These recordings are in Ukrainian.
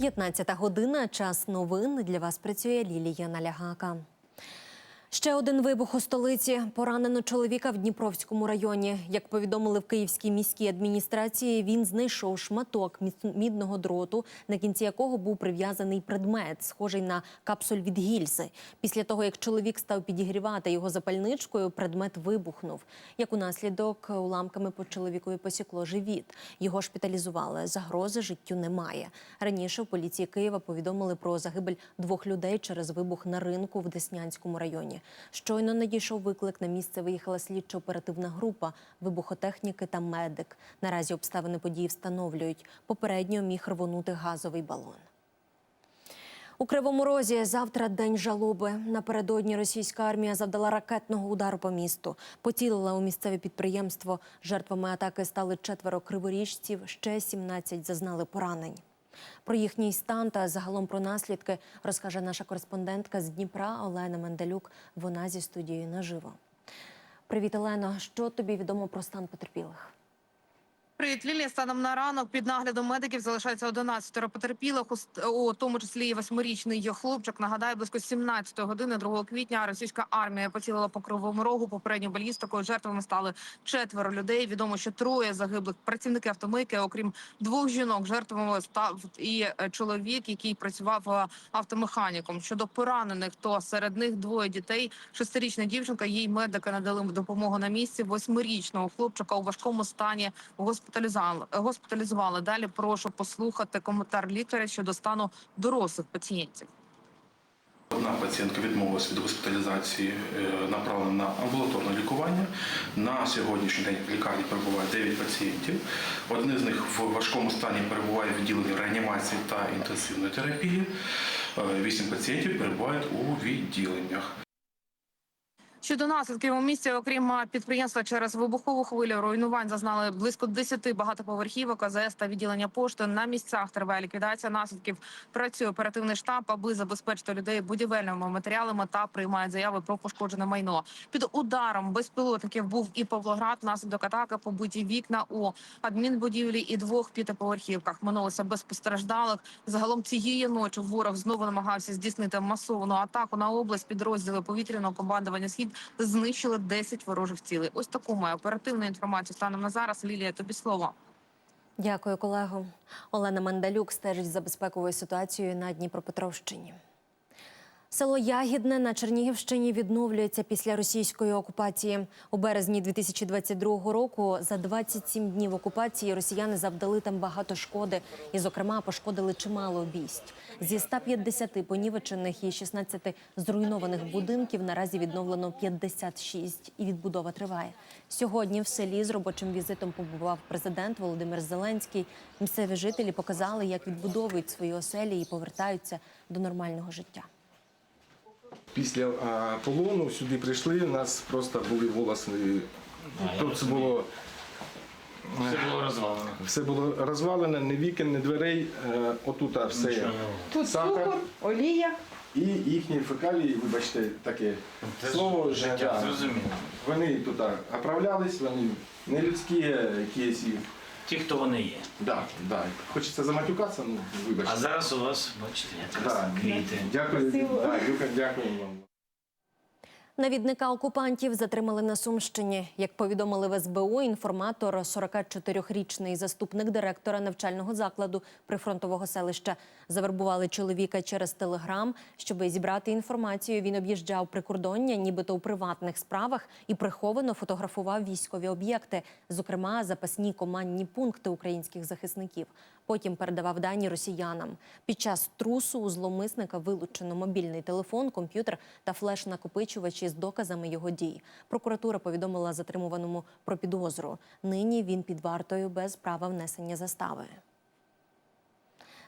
15 година. Час новин. Для вас працює Лілія Налягака. Ще один вибух у столиці. Поранено чоловіка в Дніпровському районі. Як повідомили в Київській міській адміністрації, він знайшов шматок мідного дроту, на кінці якого був прив'язаний предмет, схожий на капсуль від гільзи. Після того, як чоловік став підігрівати його запальничкою, предмет вибухнув. Як у наслідок уламками по чоловікові посікло живіт. Його шпиталізували. Загрози життю немає. Раніше в поліції Києва повідомили про загибель двох людей через вибух на ринку в Деснянському районі. Щойно надійшов виклик. На місце виїхала слідчо-оперативна група, вибухотехніки та медик. Наразі обставини події встановлюють. Попередньо міг рвонути газовий балон. У Кривому Розі завтра день жалоби. Напередодні російська армія завдала ракетного удару по місту. Поцілила у місцеве підприємство. Жертвами атаки стали четверо криворіжців, ще 17 зазнали поранень. Про їхній стан та загалом про наслідки розкаже наша кореспондентка з Дніпра Олена Менделюк. Вона зі студією наживо. Привіт, Олено. Що тобі відомо про стан потерпілих? Привіт, Лілія. Станом на ранок під наглядом медиків залишається 11 потерпілих, у тому числі і восьмирічний хлопчик. Нагадаю, близько 17 години 2 квітня російська армія поцілила по кривому рогу. Попередньо балістикою жертвами стали четверо людей. Відомо, що троє загиблих працівники автомийки. Окрім двох жінок, жертвами став і е, чоловік, який працював е, автомеханіком. Щодо поранених, то серед них двоє дітей. Шестирічна дівчинка, їй медики надали допомогу на місці. Восьмирічного хлопчика у важкому стані госпіталізували. Госпіталізували. Далі прошу послухати коментар лікаря щодо стану дорослих пацієнтів. Одна пацієнтка відмовилася від госпіталізації, е, направлена на амбулаторне лікування. На сьогоднішній день в лікарні перебуває 9 пацієнтів. Один з них в важкому стані перебуває в відділенні реанімації та інтенсивної терапії. Е, Вісім пацієнтів перебувають у відділеннях. Щодо наслідків у місті, окрім підприємства через вибухову хвилю, руйнувань зазнали близько 10 багатоповерхівок, АЗС та відділення пошти. На місцях триває ліквідація наслідків. Працює оперативний штаб, аби забезпечити людей будівельними матеріалами та приймають заяви про пошкоджене майно. Під ударом безпілотників був і Павлоград. Наслідок атаки побиті вікна у адмінбудівлі і двох п'ятиповерхівках. Минулося без постраждалих. Загалом цієї ночі ворог знову намагався здійснити масовану атаку на область. Підрозділи повітряного командування схід знищили 10 ворожих цілей. Ось таку має оперативну інформацію станом на зараз. Лілія, тобі слово. Дякую, колего. Олена Мандалюк стежить за безпековою ситуацією на Дніпропетровщині. Село Ягідне на Чернігівщині відновлюється після російської окупації. У березні 2022 року за 27 днів окупації росіяни завдали там багато шкоди і, зокрема, пошкодили чимало обійсть. Зі 150 понівечених і 16 зруйнованих будинків наразі відновлено 56 і відбудова триває. Сьогодні в селі з робочим візитом побував президент Володимир Зеленський. Місцеві жителі показали, як відбудовують свої оселі і повертаються до нормального життя. Після а, полону сюди прийшли, у нас просто були волоси. Тут це було Все було розвалено. все було розвалене, ні вікон, ні дверей. Е, Отут все. Тут Сахар. цукор, олія. І їхні фекалії, вибачте, таке Це слово життя, зрозуміло. Вони тут оправлялись, вони не людські якісь. Ті, хто вони є. Да, да. Хочеться заматюкатися, ну вибачте. А зараз у вас, бачите, якраз Да. квіти. Дякую, да, дякую, дякую вам. Навідника окупантів затримали на Сумщині. Як повідомили в СБУ, інформатор, 44-річний заступник директора навчального закладу прифронтового селища, завербували чоловіка через телеграм. Щоб зібрати інформацію, він об'їжджав прикордоння, нібито у приватних справах, і приховано фотографував військові об'єкти, зокрема запасні командні пункти українських захисників. Потім передавав дані росіянам. Під час трусу у зловмисника вилучено мобільний телефон, комп'ютер та флеш-накопичувачі з доказами його дій. Прокуратура повідомила затримуваному про підозру. Нині він під вартою без права внесення застави.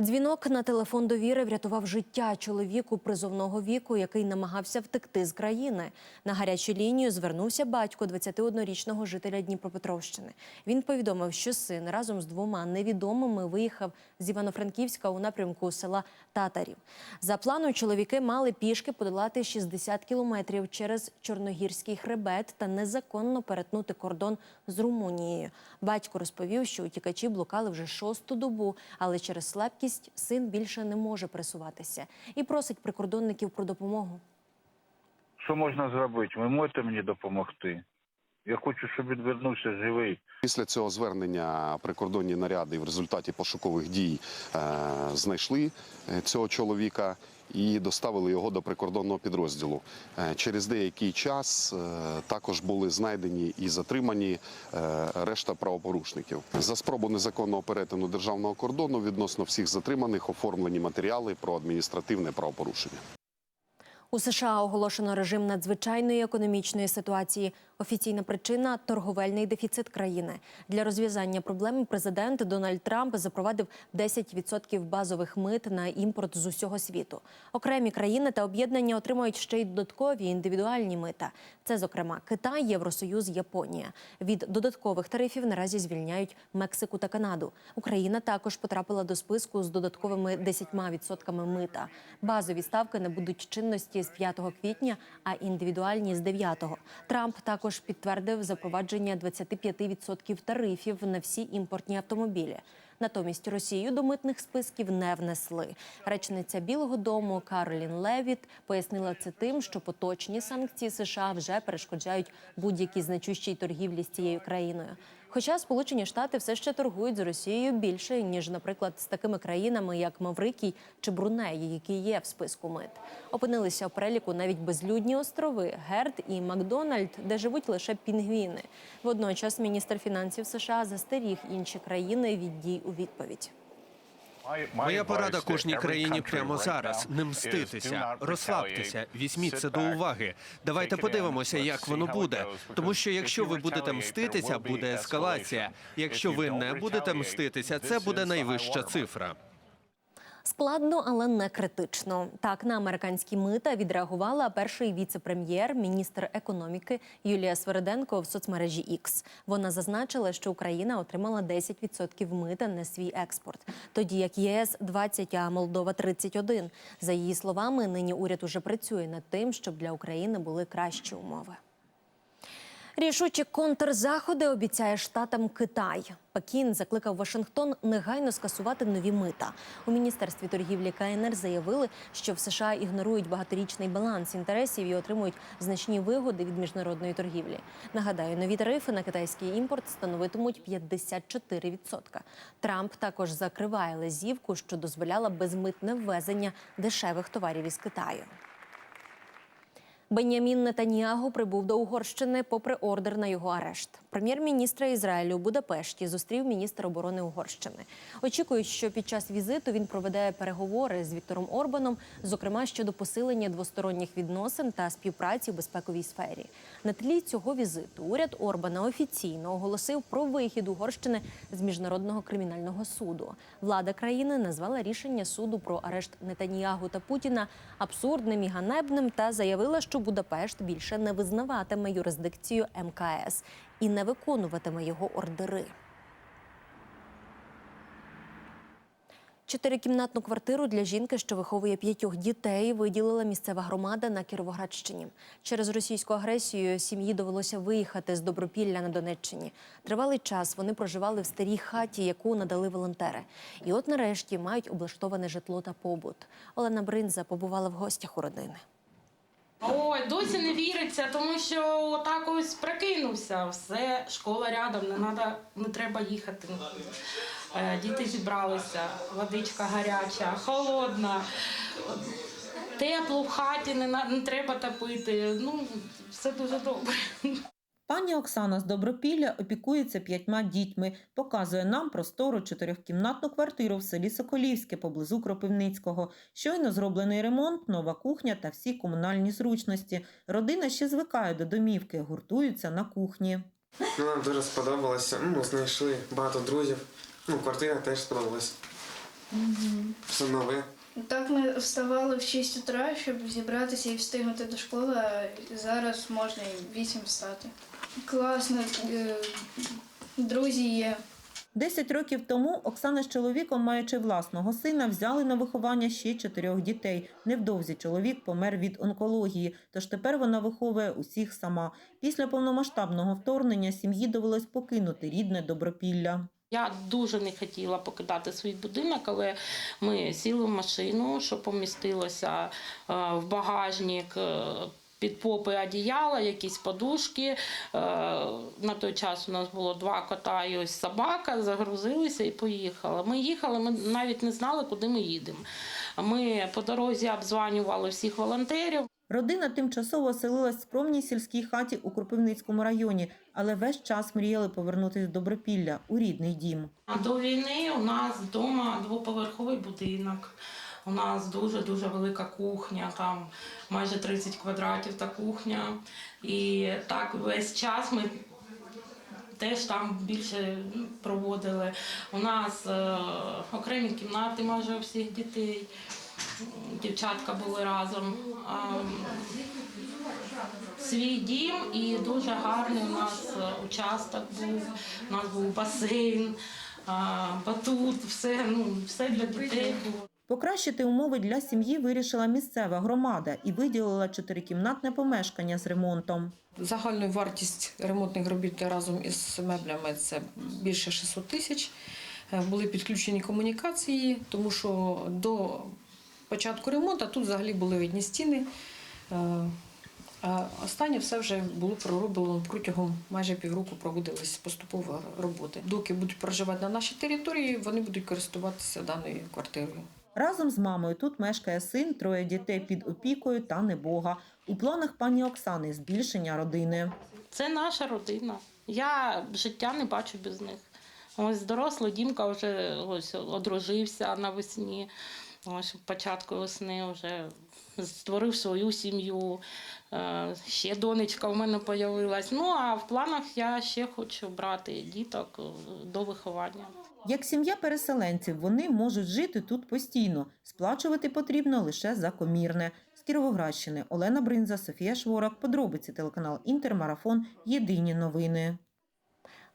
Дзвінок на телефон довіри врятував життя чоловіку призовного віку, який намагався втекти з країни. На гарячу лінію звернувся батько 21-річного жителя Дніпропетровщини. Він повідомив, що син разом з двома невідомими виїхав з Івано-Франківська у напрямку села Татарів. За планом чоловіки мали пішки подолати 60 кілометрів через Чорногірський хребет та незаконно перетнути кордон з Румунією. Батько розповів, що утікачі блукали вже шосту добу, але через слабкість син більше не може пересуватися і просить прикордонників про допомогу. Що можна зробити? Ви можете мені допомогти? Я хочу, щоб він вернувся живий. Після цього звернення прикордонні наряди в результаті пошукових дій е, знайшли е, цього чоловіка і доставили його до прикордонного підрозділу. Е, через деякий час е, також були знайдені і затримані е, решта правопорушників. За спробу незаконного перетину державного кордону відносно всіх затриманих оформлені матеріали про адміністративне правопорушення. У США оголошено режим надзвичайної економічної ситуації. Офіційна причина торговельний дефіцит країни. Для розв'язання проблеми президент Дональд Трамп запровадив 10% базових мит на імпорт з усього світу. Окремі країни та об'єднання отримають ще й додаткові індивідуальні мита. Це, зокрема, Китай, Євросоюз, Японія. Від додаткових тарифів наразі звільняють Мексику та Канаду. Україна також потрапила до списку з додатковими 10% мита. Базові ставки набудуть чинності з 5 квітня, а індивідуальні з 9. Трамп також підтвердив запровадження 25% тарифів на всі імпортні автомобілі. Натомість Росію до митних списків не внесли. Речниця Білого Дому Каролін Левіт пояснила це тим, що поточні санкції США вже перешкоджають будь-якій значущій торгівлі з цією країною. Хоча Сполучені Штати все ще торгують з Росією більше ніж, наприклад, з такими країнами, як Маврикій чи Бруней, які є в списку мит. Опинилися в переліку навіть безлюдні острови Герд і Макдональд, де живуть лише пінгвіни. Водночас міністр фінансів США застеріг інші країни від дій у відповідь. Моя порада кожній країні прямо зараз не мститися, розслабтеся, візьміть це до уваги. Давайте подивимося, як воно буде. Тому що якщо ви будете мститися, буде ескалація. Якщо ви не будете мститися, це буде найвища цифра. Складно, але не критично. Так на американські мита відреагувала перший віце-прем'єр, міністр економіки Юлія Свериденко в соцмережі X. Вона зазначила, що Україна отримала 10% мита на свій експорт, тоді як ЄС 20, а Молдова 31. За її словами, нині уряд уже працює над тим, щоб для України були кращі умови. Рішучі контрзаходи обіцяє штатам Китай. Пекін закликав Вашингтон негайно скасувати нові мита. У міністерстві торгівлі КНР заявили, що в США ігнорують багаторічний баланс інтересів і отримують значні вигоди від міжнародної торгівлі. Нагадаю, нові тарифи на китайський імпорт становитимуть 54%. Трамп також закриває лазівку, що дозволяла безмитне ввезення дешевих товарів із Китаю. Бенямін Нетаньягу прибув до Угорщини попри ордер на його арешт. Прем'єр-міністра Ізраїлю у Будапешті зустрів міністр оборони Угорщини. Очікують, що під час візиту він проведе переговори з Віктором Орбаном, зокрема щодо посилення двосторонніх відносин та співпраці в безпековій сфері. На тлі цього візиту уряд Орбана офіційно оголосив про вихід Угорщини з міжнародного кримінального суду. Влада країни назвала рішення суду про арешт Нетаньягу та Путіна абсурдним і ганебним та заявила, що Будапешт більше не визнаватиме юрисдикцію МКС і не виконуватиме його ордери. Чотирикімнатну квартиру для жінки, що виховує п'ятьох дітей, виділила місцева громада на Кіровоградщині. Через російську агресію сім'ї довелося виїхати з Добропілля на Донеччині. Тривалий час вони проживали в старій хаті, яку надали волонтери. І от нарешті мають облаштоване житло та побут. Олена Бринза побувала в гостях у родини. Ой, досі не віриться, тому що отак ось прокинувся. Все, школа рядом, не надо, не треба їхати. Е, Діти зібралися, водичка гаряча, холодна, тепло в хаті, не, не треба топити. Ну, все дуже добре. Пані Оксана з Добропілля опікується п'ятьма дітьми, показує нам простору чотирьохкімнатну квартиру в селі Соколівське поблизу Кропивницького. Щойно зроблений ремонт, нова кухня та всі комунальні зручності. Родина ще звикає до домівки, гуртуються на кухні. Ну, нам дуже сподобалося. Ну, знайшли багато друзів. Ну, квартира теж сподобалась. Все нове. Так ми вставали в 6 утра, щоб зібратися і встигнути до школи, а зараз можна і в 8 встати. Класно, е, друзі є. Десять років тому Оксана з чоловіком, маючи власного сина, взяли на виховання ще чотирьох дітей. Невдовзі чоловік помер від онкології, тож тепер вона виховує усіх сама. Після повномасштабного вторгнення сім'ї довелось покинути рідне Добропілля. Я дуже не хотіла покидати свій будинок, але ми сіли в машину, що помістилося е, в багажник. е, Під попи одіяла, якісь подушки. Е, На той час у нас було два кота і ось собака, загрузилися і поїхали. Ми їхали, ми навіть не знали, куди ми їдемо. Ми по дорозі обзванювали всіх волонтерів. Родина тимчасово оселилась в скромній сільській хаті у Кропивницькому районі, але весь час мріяли повернутися до Добропілля у рідний дім. До війни у нас вдома двоповерховий будинок. У нас дуже дуже велика кухня, там майже 30 квадратів та кухня. І так весь час ми теж там більше проводили. У нас е, окремі кімнати майже у всіх дітей. Дівчатка були разом. Свій дім і дуже гарний у нас е, участок був. У нас був басейн, батут, все, ну, все для дітей було. Покращити умови для сім'ї вирішила місцева громада і виділила чотирикімнатне помешкання з ремонтом. Загальна вартість ремонтних робіт разом із меблями це більше 600 тисяч. Е, Були підключені комунікації, тому що до початку ремонту тут взагалі були видні стіни. Е, А останнє все вже було пророблено протягом майже півроку проводились поступово роботи. Доки будуть проживати на нашій території, вони будуть користуватися даною квартирою. Разом з мамою тут мешкає син, троє дітей під опікою та небога. У планах пані Оксани збільшення родини. Це наша родина. Я життя не бачу без них. Ось дорослий Дімка вже ось одружився навесні. Ось початку весни вже створив свою сім'ю. Е, Ще донечка в мене з'явилась. Ну а в планах я ще хочу брати діток е, до виховання. Як сім'я переселенців, вони можуть жити тут постійно. Сплачувати потрібно лише за комірне. З Кіровоградщини Олена Бринза, Софія Шворак. Подробиці телеканал Інтермарафон. Єдині новини.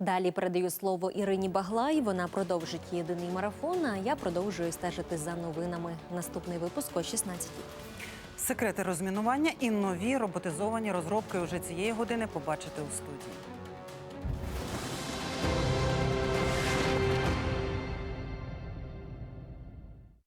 Далі передаю слово Ірині Баглай. Вона продовжить єдиний марафон. А я продовжую стежити за новинами. Наступний випуск о 16 Секрети розмінування і нові роботизовані розробки уже цієї години побачите у студії.